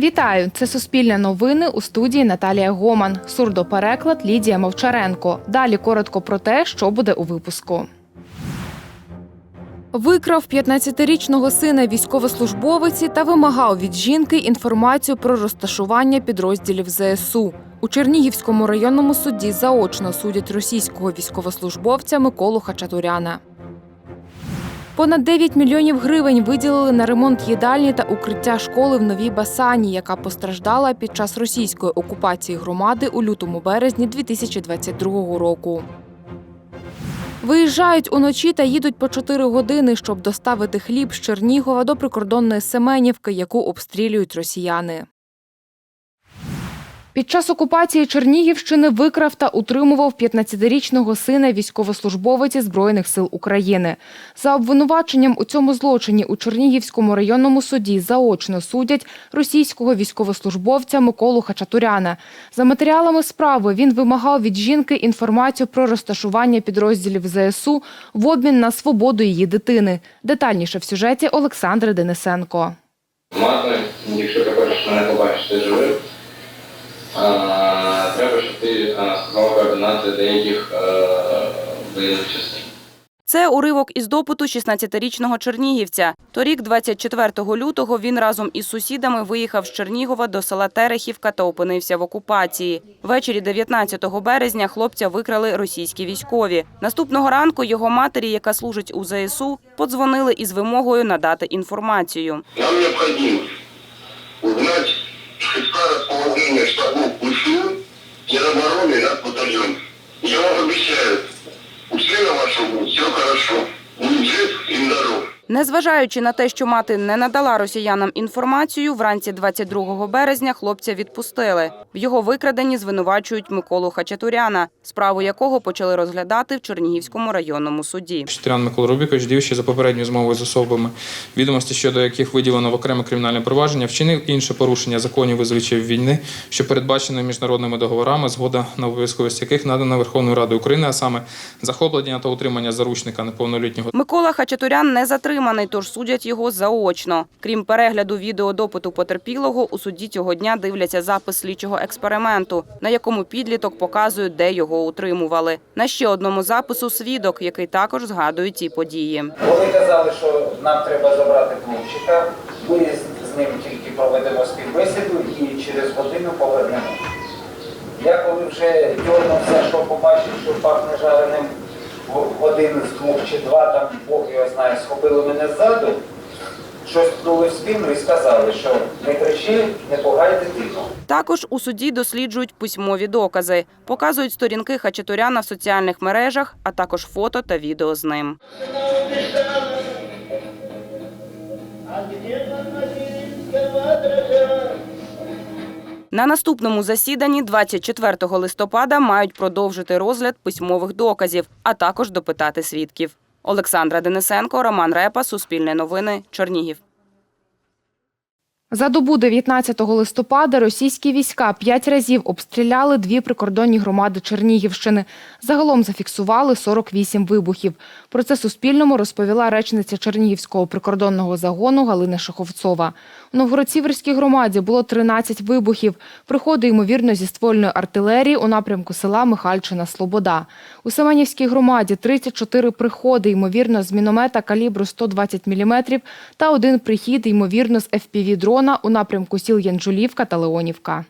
Вітаю! Це Суспільне новини у студії Наталія Гоман. Сурдопереклад Лідія Мовчаренко. Далі коротко про те, що буде у випуску. Викрав 15-річного сина військовослужбовиці та вимагав від жінки інформацію про розташування підрозділів ЗСУ. У Чернігівському районному суді заочно судять російського військовослужбовця Миколу Хачатуряна. Понад 9 мільйонів гривень виділили на ремонт їдальні та укриття школи в Новій Басані, яка постраждала під час російської окупації громади у лютому березні 2022 року. Виїжджають уночі та їдуть по 4 години, щоб доставити хліб з Чернігова до прикордонної Семенівки, яку обстрілюють росіяни. Під час окупації Чернігівщини викрав та утримував 15-річного сина військовослужбовиці Збройних сил України. За обвинуваченням у цьому злочині у Чернігівському районному суді заочно судять російського військовослужбовця Миколу Хачатуряна. За матеріалами справи він вимагав від жінки інформацію про розташування підрозділів ЗСУ в обмін на свободу її дитини. Детальніше в сюжеті Олександри Денисенко. Мати, якщо ти хочеш мене побачити живим, треба, щоб ти а, сказала координати деяких воєнних частин. Це уривок із допиту 16-річного чернігівця. Торік, 24 лютого, він разом із сусідами виїхав з Чернігова до села Терехівка та опинився в окупації. Ввечері 19 березня хлопця викрали російські військові. Наступного ранку його матері, яка служить у ЗСУ, подзвонили із вимогою надати інформацію. Нам шестка having a struggle with you. In Незважаючи на те, що мати не надала росіянам інформацію, вранці 22 березня хлопця відпустили. В його викраденні звинувачують Миколу Хачатуряна, справу якого почали розглядати в Чернігівському районному суді. Штирян Микола Рубікович, діючи за попередньою змовою з особами, відомості щодо яких виділено в окреме кримінальне провадження, вчинив інше порушення законів і звичаїв війни, що передбачено міжнародними договорами, згода на обов'язковість яких надана Верховною Радою України, а саме захоплення та утримання заручника неповнолітнього Микола Хачатурян не затриманий, тож судять його заочно. Крім перегляду відеодопиту потерпілого, у суді цього дня дивляться запис слідчого експерименту, на якому підліток показує, де його утримували. На ще одному запису свідок, який також згадує ці події. Вони казали, що нам треба забрати хлопчика, ми з- ним тільки проведемо співбесіду і через годину повернемо. Я коли вже дьорнувся, що побачив, що пахне жареним годин з двох чи два, там Бог його знає, схопили мене ззаду, щось пнули в спину і сказали, що не кричи, не пугай дитину. Також у суді досліджують письмові докази, показують сторінки Хачатуряна в соціальних мережах, а також фото та відео з ним. На наступному засіданні 24 листопада мають продовжити розгляд письмових доказів, а також допитати свідків. Олександра Денисенко, Роман Репа, Суспільне новини, Чернігів. За добу 19 листопада російські війська п'ять разів обстріляли дві прикордонні громади Чернігівщини. Загалом зафіксували 48 вибухів. Про це Суспільному розповіла речниця Чернігівського прикордонного загону Галина Шаховцова. У Новгород-Сіверській громаді було 13 вибухів. Приходи, ймовірно, зі ствольної артилерії у напрямку села Михальчина-Слобода. У Семенівській громаді 34 приходи, ймовірно, з міномета калібру 120 мм та один прихід, ймовірно, з FPV-дрона у напрямку сіл Янджулівка та Леонівка.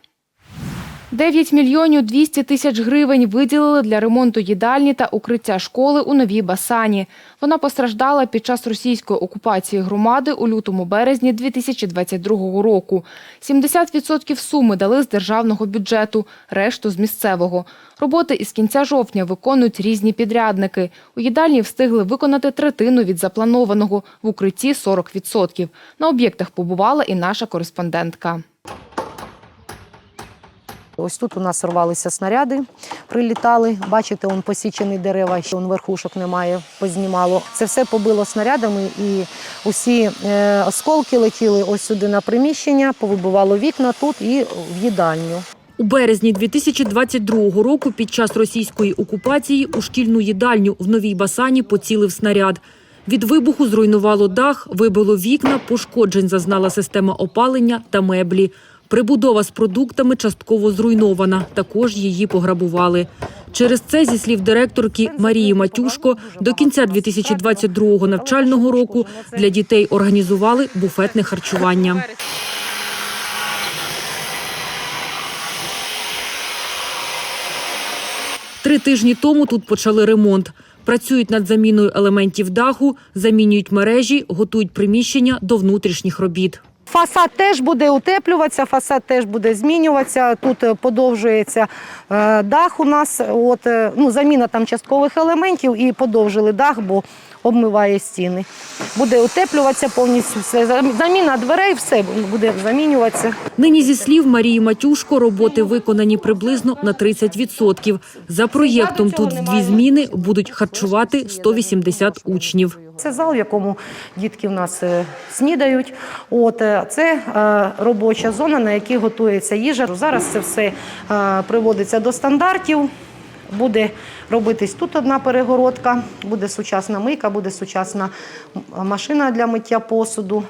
9 мільйонів 200 тисяч гривень виділили для ремонту їдальні та укриття школи у Новій Басані. Вона постраждала під час російської окупації громади у лютому-березні 2022 року. 70% суми дали з державного бюджету, решту з місцевого. Роботи із кінця жовтня виконують різні підрядники. У їдальні встигли виконати третину від запланованого, в укритті 40%. На об'єктах побувала і наша кореспондентка. Ось тут у нас рвалися снаряди, прилітали. Бачите, он посічені дерева, ще он верхушок немає, познімало. Це все побило снарядами, і усі е, осколки летіли ось сюди на приміщення, повибивало вікна тут і в їдальню. У березні 2022 року під час російської окупації у шкільну їдальню в Новій Басані поцілив снаряд. Від вибуху зруйнувало дах, вибило вікна, пошкоджень зазнала система опалення та меблі. Прибудова з продуктами частково зруйнована. Також її пограбували. Через це, зі слів директорки Марії Матюшко, до кінця 2022 навчального року для дітей організували буфетне харчування. Три тижні тому тут почали ремонт. Працюють над заміною елементів даху, замінюють мережі, готують приміщення до внутрішніх робіт. Фасад теж буде утеплюватися, фасад теж буде змінюватися. Тут е, подовжується е, дах у нас. От, е, ну, заміна там часткових елементів і подовжили дах, бо обмиває стіни. Буде утеплюватися повністю все. Заміна дверей, все буде замінюватися. Нині, зі слів Марії Матюшко, роботи виконані приблизно на 30%. За проєктом тут в дві зміни будуть харчувати 180 учнів. Це зал, в якому дітки в нас е, снідають. От е, це е, робоча зона, на якій готується їжа. Зараз це все приводиться до стандартів. Буде робитись тут одна перегородка, буде сучасна мийка, буде сучасна машина для миття посуду,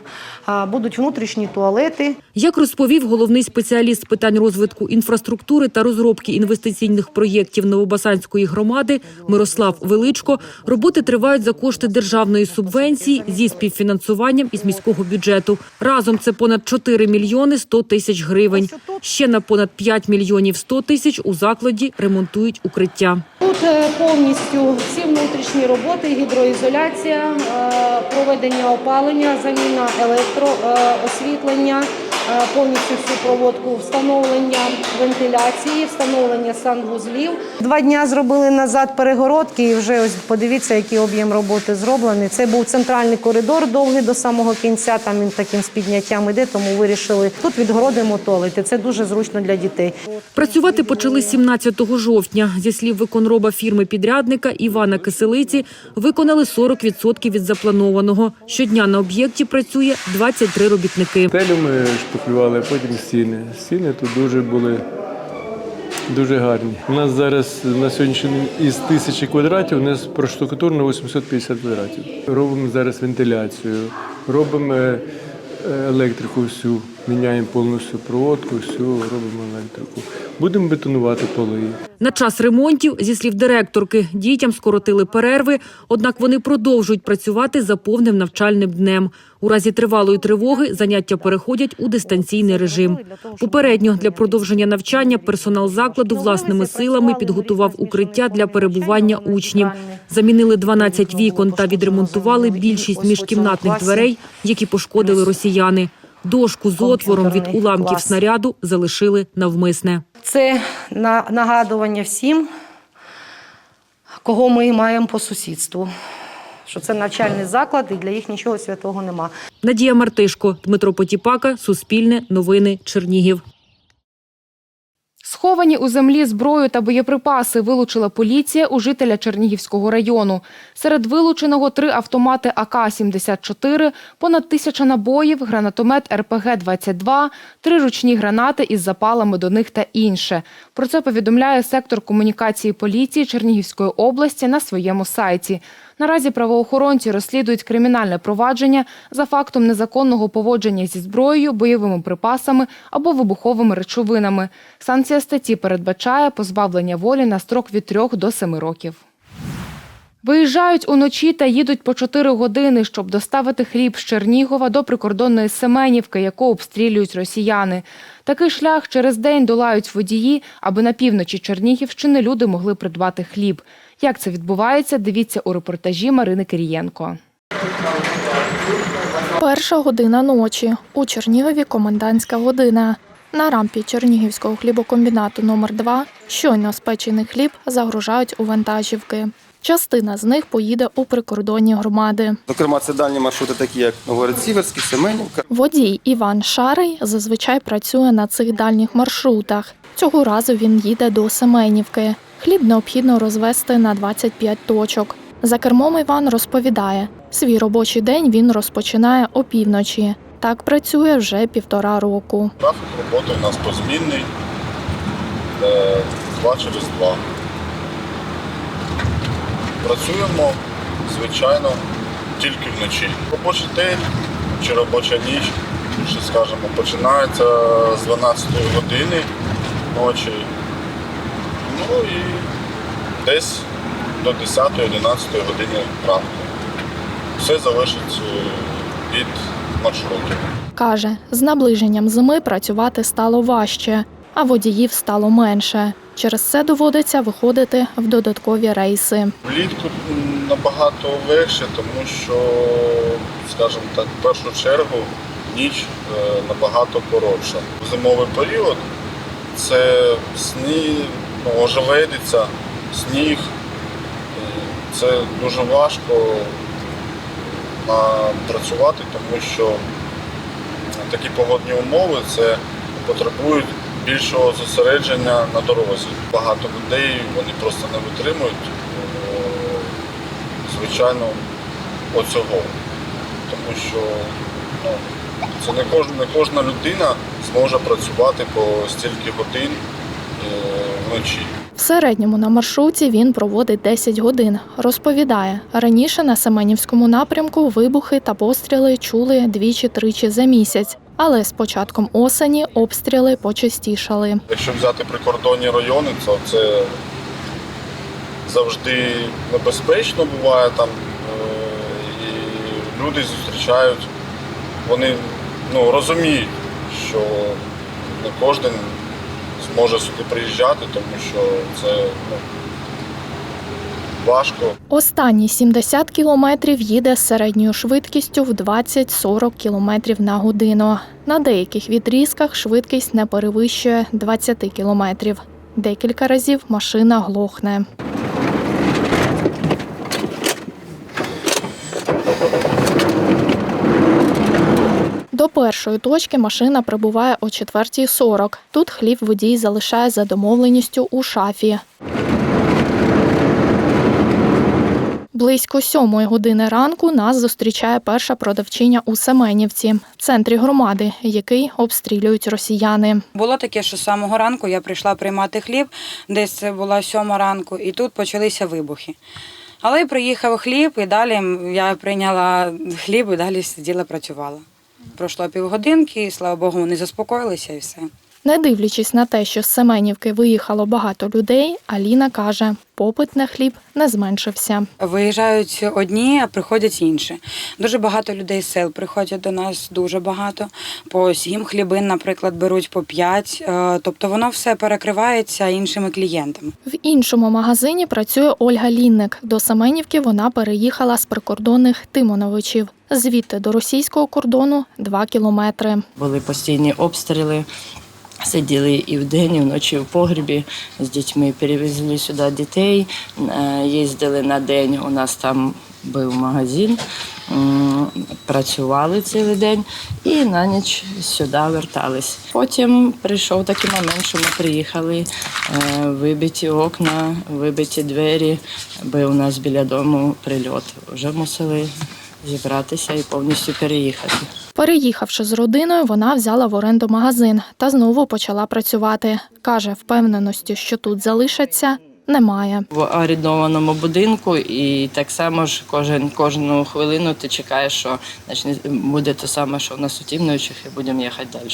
будуть внутрішні туалети. Як розповів головний спеціаліст з питань розвитку інфраструктури та розробки інвестиційних проєктів Новобасанської громади Мирослав Величко, роботи тривають за кошти державної субвенції зі співфінансуванням із міського бюджету. Разом це понад 4 мільйони 100 тисяч гривень. Ще на понад 5 мільйонів 100 тисяч у закладі ремонтують укриття. Тут е, повністю всі внутрішні роботи, гідроізоляція, е, проведення опалення, заміна електроосвітлення, е, повністю всю проводку встановлення вентиляції, встановлення санвузлів. Два дня зробили назад перегородки, і вже ось подивіться, який об'єм роботи зроблений. Це був центральний коридор довгий до самого кінця. Там він таким з підняттям іде, тому вирішили тут відгородимо туалети. Це дуже зручно для дітей. Працювати почали 17 жовтня. Зі слів виконроба фірми-підрядника Івана Киселиці, виконали 40% від запланованого. Щодня на об'єкті працює 23 робітники. Стелю ми шпаклювали, а потім стіни. Стіни тут дуже були дуже гарні. У нас зараз на сьогоднішній день із тисячі квадратів у нас проштукатурно 850 квадратів. Робимо зараз вентиляцію, робимо е, електрику всю, міняємо повністю проводку, всю робимо електрику. Будемо бетонувати поли. На час ремонтів, зі слів директорки, дітям скоротили перерви, однак вони продовжують працювати за повним навчальним днем. У разі тривалої тривоги заняття переходять у дистанційний режим. Попередньо для продовження навчання персонал закладу власними силами підготував укриття для перебування учнів. Замінили 12 вікон та відремонтували більшість міжкімнатних дверей, які пошкодили росіяни. Дошку з отвором від уламків снаряду залишили навмисне. Це на- нагадування всім, кого ми маємо по сусідству. Що це навчальний заклад, і для їх нічого святого нема. Надія Мартишко, Дмитро Потіпака, Суспільне, Новини, Чернігів. Сховані у землі зброю та боєприпаси вилучила поліція у жителя Чернігівського району. Серед вилученого три автомати АК-74, понад тисяча набоїв, гранатомет РПГ-22, три ручні гранати із запалами до них та інше. Про це повідомляє сектор комунікації поліції Чернігівської області на своєму сайті. Наразі правоохоронці розслідують кримінальне провадження за фактом незаконного поводження зі зброєю, бойовими припасами або вибуховими речовинами. Санкція статті передбачає позбавлення волі на строк від 3 до 7 років. Виїжджають уночі та їдуть по 4 години, щоб доставити хліб з Чернігова до прикордонної Семенівки, яку обстрілюють росіяни. Такий шлях через день долають водії, аби на півночі Чернігівщини люди могли придбати хліб. Як це відбувається, дивіться у репортажі Марини Кирієнко. Перша година ночі. У Чернігові комендантська година. На рампі Чернігівського хлібокомбінату номер 2 щойно спечений хліб загружають у вантажівки. Частина з них поїде у прикордонні громади. Зокрема, це дальні маршрути, такі як Новгород-Сіверський, Семенівка. Водій Іван Шарий зазвичай працює на цих дальніх маршрутах. Цього разу він їде до Семенівки. Хліб необхідно розвести на 25 точок. За кермом Іван розповідає, свій робочий день він розпочинає опівночі. Так працює вже півтора року. Графік роботи у нас позмінний, е, два через два. Працюємо, звичайно, тільки вночі. Робочий день чи робоча ніч більше, скажімо, починається з 12 години ночі. Ну і десь до 10-11 години ранку. Все залежить е, від маршруту. Каже, з наближенням зими працювати стало важче, а водіїв стало менше. Через це доводиться виходити в додаткові рейси. Влітку набагато легше, тому що, скажімо так, в першу чергу ніч е, набагато коротша. В зимовий період це сніг, ожеледиця, сніг. Це дуже важко працювати, тому що такі погодні умови це потребують більшого зосередження на дорозі. Багато людей вони просто не витримують, е, звичайно, оцього. Тому що ну, це не кожна, не кожна людина зможе працювати по стільки годин е, вночі. В середньому на маршруті він проводить 10 годин. Розповідає, раніше на Семенівському напрямку вибухи та постріли чули двічі-тричі за місяць. Але з початком осені обстріли почастішали. Якщо взяти прикордонні райони, то це завжди небезпечно буває там. е, І люди зустрічають, вони ну, розуміють, що не кожен зможе сюди приїжджати, тому що це ну, важко. Останні 70 кілометрів їде з середньою швидкістю в 20-40 кілометрів на годину. На деяких відрізках швидкість не перевищує 20 кілометрів. Декілька разів машина глохне. Першої точки машина прибуває о 4.40. Тут хліб водій залишає за домовленістю у шафі. Близько сьомої години ранку нас зустрічає перша продавчиня у Семенівці, в центрі громади, який обстрілюють росіяни. Було таке, що з самого ранку я прийшла приймати хліб, десь це була сьома ранку, і тут почалися вибухи. Але приїхав хліб, і далі я прийняла хліб і далі сиділа, працювала. Пройшло півгодинки, і слава Богу, вони заспокоїлися і все. Не дивлячись на те, що з Семенівки виїхало багато людей, Аліна каже, попит на хліб не зменшився. Виїжджають одні, а приходять інші. Дуже багато людей з сел приходять до нас, дуже багато. По сім хлібин, наприклад, беруть по п'ять. Е, Тобто воно все перекривається іншими клієнтами. В іншому магазині працює Ольга Лінник. До Семенівки вона переїхала з прикордонних Тимоновичів. Звідти до російського кордону два кілометри. Були постійні обстріли. Сиділи і вдень, і вночі в погрібі з дітьми. Перевезли сюди дітей, е, їздили на день. У нас там був магазин, працювали цілий день і на ніч сюди вертались. Потім прийшов такий момент, що ми приїхали, е, вибиті окна, вибиті двері. Був у нас біля дому прильот. Вже мусили зібратися і повністю переїхати. Переїхавши з родиною, вона взяла в оренду магазин та знову почала працювати. Каже, впевненості, що тут залишаться, немає. в орендованому будинку, і так само ж кожен кожну хвилину ти чекаєш, що значить, буде те саме, що в нас у Тімновичах, і будемо їхати далі.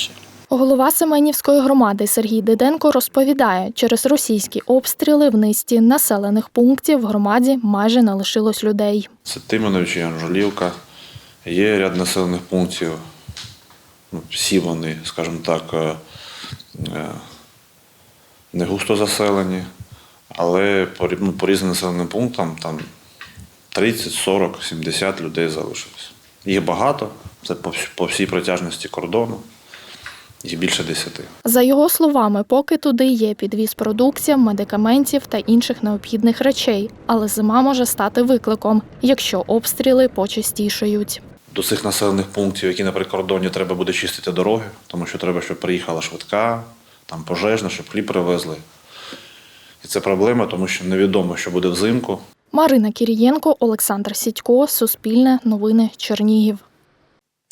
Голова Семенівської громади Сергій Диденко розповідає, через російські обстріли в низці населених пунктів в громаді майже не лишилось людей. Це Тимонович і Анжелівка. Є ряд населених пунктів. Ну, всі вони, скажімо так, е, е, не густо заселені, але по, ну, різним населеним пунктам там 30, 40, 70 людей залишилось. Їх багато, це по всій протяжності кордону, їх більше 10. За його словами, поки туди є підвіз продуктів, медикаментів та інших необхідних речей, але зима може стати викликом, якщо обстріли почастішають. До цих населених пунктів, які на прикордоні, треба буде чистити дороги, тому що треба, щоб приїхала швидка, там пожежна, щоб хліб привезли. І це проблема, тому що невідомо, що буде взимку. Марина Кірієнко, Олександр Сідько, Суспільне, Новини, Чернігів.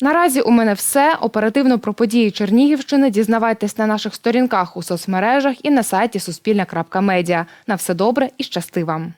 Наразі у мене все. Оперативно про події Чернігівщини дізнавайтесь на наших сторінках у соцмережах і на сайті Суспільна.Медіа. На все добре і щасти вам!